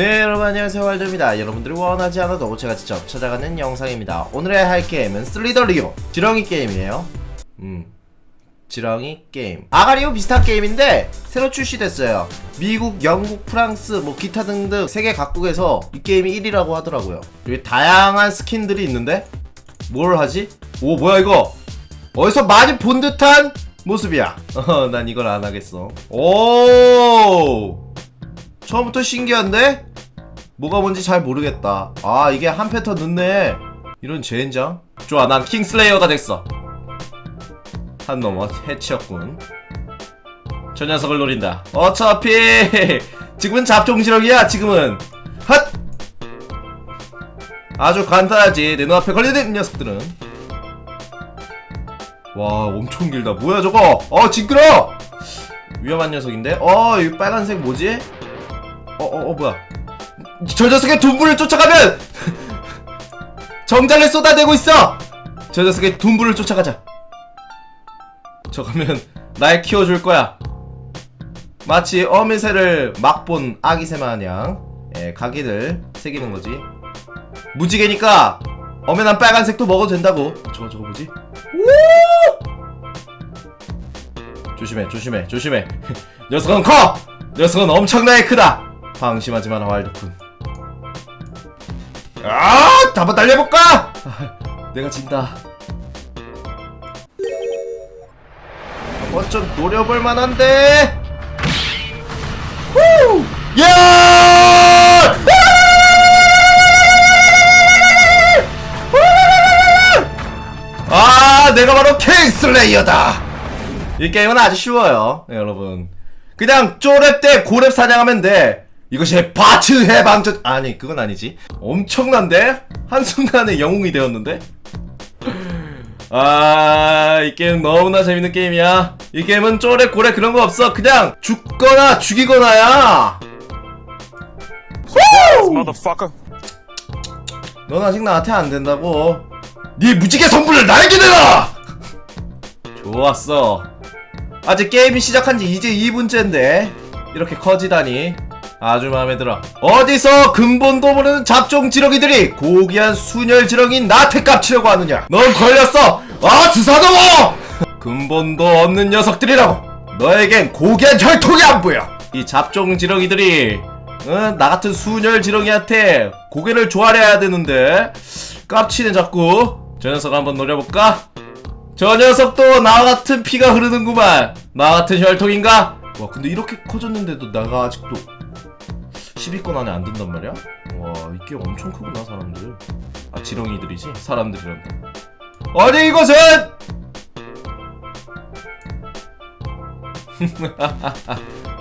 네 여러분 안녕하세요. 월드입니다. 여러분들이 원하지 않아도 제가 직접 찾아가는 영상입니다. 오늘의 할 게임은 슬리더리오. 지렁이 게임이에요. 음 지렁이 게임. 아가리오 비슷한 게임인데 새로 출시됐어요. 미국, 영국, 프랑스, 뭐 기타 등등 세계 각국에서 이 게임이 1위라고 하더라고요. 여기 다양한 스킨들이 있는데 뭘 하지? 오 뭐야 이거? 어디서 많이 본 듯한 모습이야. 어, 난 이걸 안 하겠어. 오! 처음부터 신기한데? 뭐가 뭔지 잘 모르겠다. 아, 이게 한 패턴 늦네. 이런 젠장? 좋아, 난 킹슬레이어가 됐어. 한 놈은 해치였군. 저 녀석을 노린다. 어차피, 지금은 잡종지렁이야, 지금은. 핫! 아주 간단하지. 내 눈앞에 걸리는 녀석들은. 와, 엄청 길다. 뭐야, 저거? 어, 징그러! 위험한 녀석인데? 어, 이 빨간색 뭐지? 어, 어, 어, 뭐야. 저 녀석의 둔부를 쫓아가면! 정자를 쏟아내고 있어! 저 녀석의 둔부를 쫓아가자. 저 가면 날 키워줄 거야. 마치 어미새를 막 본 아기새 마냥, 예, 가기를 새기는 거지. 무지개니까, 엄연한 빨간색도 먹어도 된다고. 저거, 저거 뭐지? 오! 조심해, 조심해, 조심해. 녀석은 커! 녀석은 엄청나게 크다! 방심하지 마라 왈도쿤 아! 한번 달려볼까? 아, 내가 진다 한번 좀 노려볼 만한데 후! 야! 아 내가 바로 킹슬레이어다 이 게임은 아주 쉬워요 네, 여러분 그냥 쪼랩 때 고랩 사냥하면 돼 이것이 바츠 해방전 아니 그건 아니지. 엄청난데? 한순간에 영웅이 되었는데? 아 이 게임 너무나 재밌는 게임이야. 이 게임은 쪼랩 고랩 그런 거 없어. 그냥 죽거나 죽이거나야. 넌 아직 나한테 안 된다고. 네 무지개 선물을 나에게 내라! 좋았어. 아직 게임이 시작한 지 이제 2분째인데. 이렇게 커지다니 아주 마음에 들어. 어디서 근본도 모르는 잡종 지렁이들이 고귀한 순혈 지렁이인 나한테 깝치려고 하느냐? 넌 걸렸어. 아 주사도모 근본도 없는 녀석들이라고. 너에겐 고귀한 혈통이 안 보여. 이 잡종 지렁이들이 응? 나 같은 순혈 지렁이한테 고개를 조아려야 되는데. 깝치네 자꾸. 저 녀석 한번 노려볼까? 저 녀석도 나와 같은 피가 흐르는구만. 나 같은 혈통인가? 와 근데 이렇게 커졌는데도 나가 아직도 10위권 안에 안 든단 말이야? 와 이게 엄청 크구나 사람들 아 지렁이들이지? 사람들이란다 아니 이것은!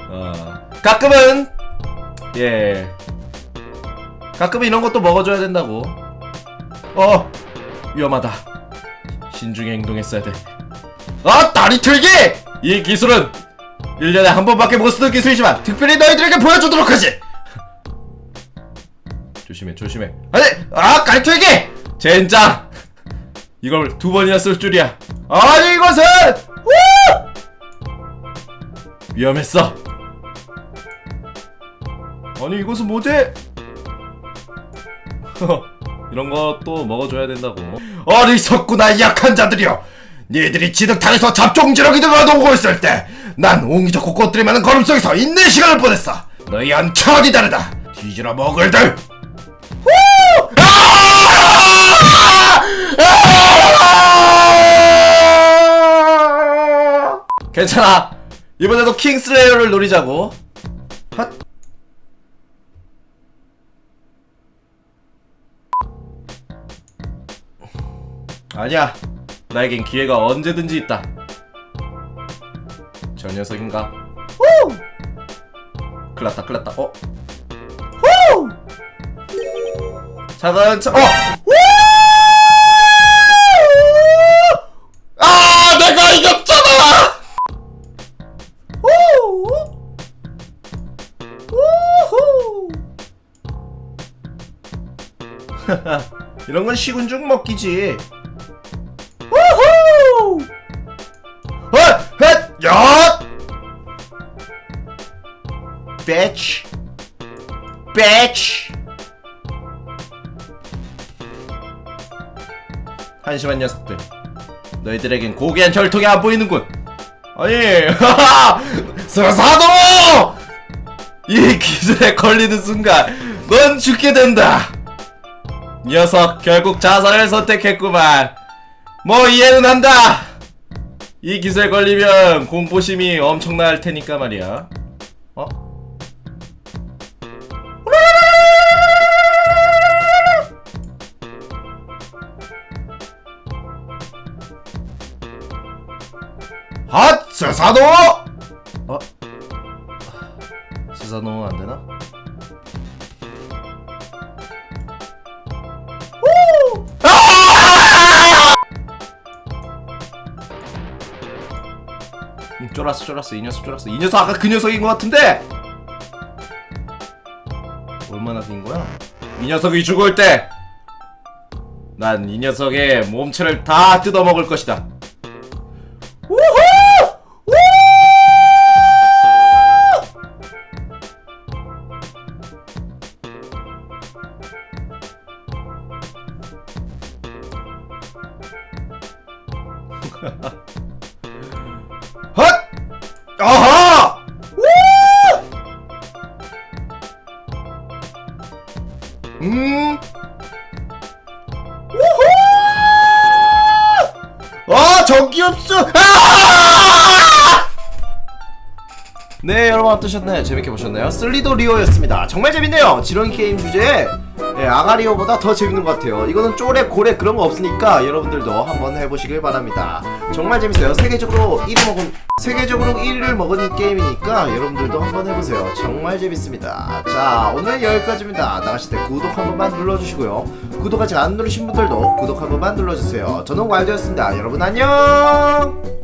어, 가끔은 예 가끔은 이런 것도 먹어줘야 된다고 어 위험하다 신중히 행동했어야 돼. 아, 다리 틀기! 이 기술은 1년에 한 번밖에 못 쓰는 기술이지만 특별히 너희들에게 보여주도록 하지! 조심해, 조심해. 아니, 아, 틀기! 젠장! 이걸 두 번이나 쓸 줄이야. 아니, 이것은! 우! 위험했어. 아니, 이것은 뭐지? 이런 것도 먹어줘야 된다고. 어리석구나 약한 자들이여. 니들이 지득탕에서 잡종지렁이들과 놀고 있을 때, 난 옹기종고 꽃들이 많은 걸음 속에서 있는 시간을 보냈어. 너희한 차원이 다르다. 뒤지러 먹을들. 후! 아! 괜찮아. 이번에도 킹슬레이어를 노리자고. 핫. 아니야. 나에겐 기회가 언제든지 있다. 저 녀석인가? 후! 클났다, 클났다. 어? 차근차, 어! 후! 아, 내가 이겼잖아! 이런 건 시군죽 먹기지. 우후! 헛! 헛! 엿! 배치 bitch 한심한 녀석들. 너희들에겐 고귀한 절통이 안 보이는군. 아니 서사도! 이 기술에 걸리는 순간 넌 죽게 된다. 녀석 결국 자살을 선택했구만. 뭐 이해는 한다. 이 기술에 걸리면 공포심이 엄청날 테니까 말이야 핫! 스사노! 어? 스사노 안 되나? 오! 아! 음, 쫄았어 쫄았어 이 녀석 쫄았어 이 녀석 아까 그 녀석인 것 같은데 얼마나 긴 거야? 이 녀석이 죽을 때 난 이 녀석의 몸체를 다 뜯어먹을 것이다 우후! 헛! 아하! 우! 음. 우후! 아, 전기 흡수! 아! 네, 여러분 어떠셨나요? 재밌게 보셨나요? 슬리도 리오였습니다. 정말 재밌네요. 지렁이 게임 주제에 예, 아가리오보다 더 재밌는 것 같아요. 이거는 쪼레 고래 그런 거 없으니까 여러분들도 한번 해보시길 바랍니다. 정말 재밌어요. 세계적으로 1위 먹은 세계적으로 1위를 먹은 게임이니까 여러분들도 한번 해보세요. 정말 재밌습니다. 자, 오늘 여기까지입니다. 나가실 때 구독 한 번만 눌러주시고요. 구독 아직 안 누르신 분들도 구독 한 번만 눌러주세요. 저는 왈드였습니다. 여러분 안녕.